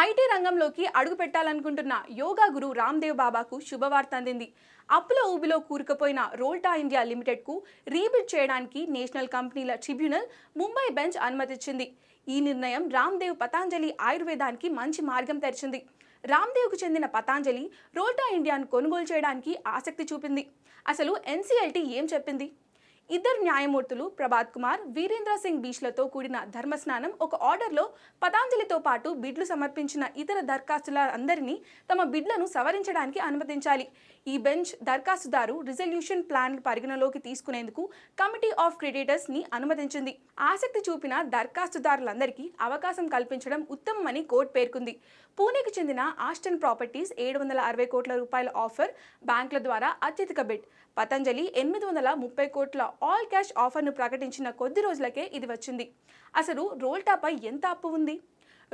IT రంగంలోకి అడుగు పెట్టాలనుకుంటున్న యోగా గురు రామ్దేవ్ బాబాకు శుభవార్త అందింది. అప్పుల ఊబిలో కూరుకుపోయిన రోల్టా ఇండియా లిమిటెడ్కు రీబిల్డ్ చేయడానికి నేషనల్ కంపెనీల ట్రిబ్యునల్ ముంబై బెంచ్ అనుమతిచ్చింది. ఈ నిర్ణయం రామ్దేవ్ పతాంజలి ఆయుర్వేదానికి మంచి మార్గం తెరిచింది. రామ్దేవ్కు చెందిన పతాంజలి రోల్టా ఇండియాను కొనుగోలు చేయడానికి ఆసక్తి చూపింది. అసలు ఎన్సీఎల్టీ ఏం చెప్పింది? ఇద్దరు న్యాయమూర్తులు ప్రభాత్ కుమార్ వీరేంద్ర సింగ్ బీచ్లతో కూడిన ధర్మస్నానం ఒక ఆర్డర్లో పతాంజలితో పాటు బిడ్లు సమర్పించిన ఇతర దరఖాస్తుల అందరినీ తమ బిడ్లను సవరించడానికి అనుమతించాలి. ఈ బెంచ్ దరఖాస్తుదారు రిజల్యూషన్ ప్లాన్ పరిగణలోకి తీసుకునేందుకు కమిటీ ఆఫ్ క్రెడిటర్స్ని అనుమతించింది. ఆసక్తి చూపిన దరఖాస్తుదారులందరికీ అవకాశం కల్పించడం ఉత్తమమని కోర్టు పేర్కొంది. పూణేకి చెందిన ఆస్టన్ ప్రాపర్టీస్ ఏడు వందల అరవై కోట్ల రూపాయల ఆఫర్ బ్యాంకుల ద్వారా అత్యధిక బిడ్ పతంజలి ఎనిమిది వందల ముప్పై కోట్ల ఆల్ క్యాష్ ఆఫర్ను ప్రకటించిన కొద్ది రోజులకే ఇది వచ్చింది. అసలు రోల్టాపై ఎంత అప్పు ఉంది?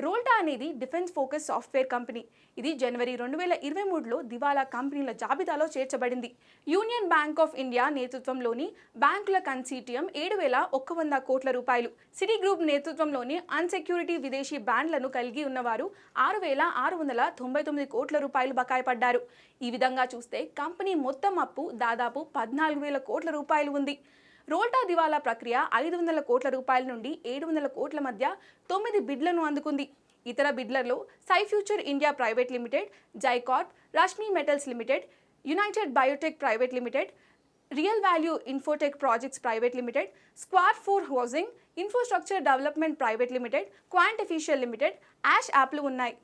రోల్టా అనేది డిఫెన్స్ ఫోకస్ సాఫ్ట్వేర్ కంపెనీ. ఇది జనవరి రెండు వేల ఇరవై మూడులో దివాలా కంపెనీల జాబితాలో చేర్చబడింది. యూనియన్ బ్యాంక్ ఆఫ్ ఇండియా నేతృత్వంలోని బ్యాంకుల కన్సీటియం ఏడు వేల ఒక్క వంద కోట్ల రూపాయలు. సిటీ గ్రూప్ నేతృత్వంలోని అన్సెక్యూరిటీ విదేశీ బ్యాండ్లను కలిగి ఉన్నవారు ఆరు వేల ఆరు వందల తొంభై తొమ్మిది కోట్ల రూపాయలు బకాయి పడ్డారు ఈ విధంగా చూస్తే కంపెనీ మొత్తం అప్పు దాదాపు పద్నాలుగు వేల కోట్ల రూపాయలు ఉంది. రోల్టా దివాలా ప్రక్రియ ఐదు వందల కోట్ల రూపాయల నుండి ఏడు వందల కోట్ల మధ్య తొమ్మిది బిడ్లను అందుకుంది. ఇతర బిడ్లలో Sai future India private limited Jaicorp Rashmi metals limited united biotech private limited real value infotech projects private limited squad four housing infrastructure development private limited quant official limited ash యాప్లు ఉన్నాయి.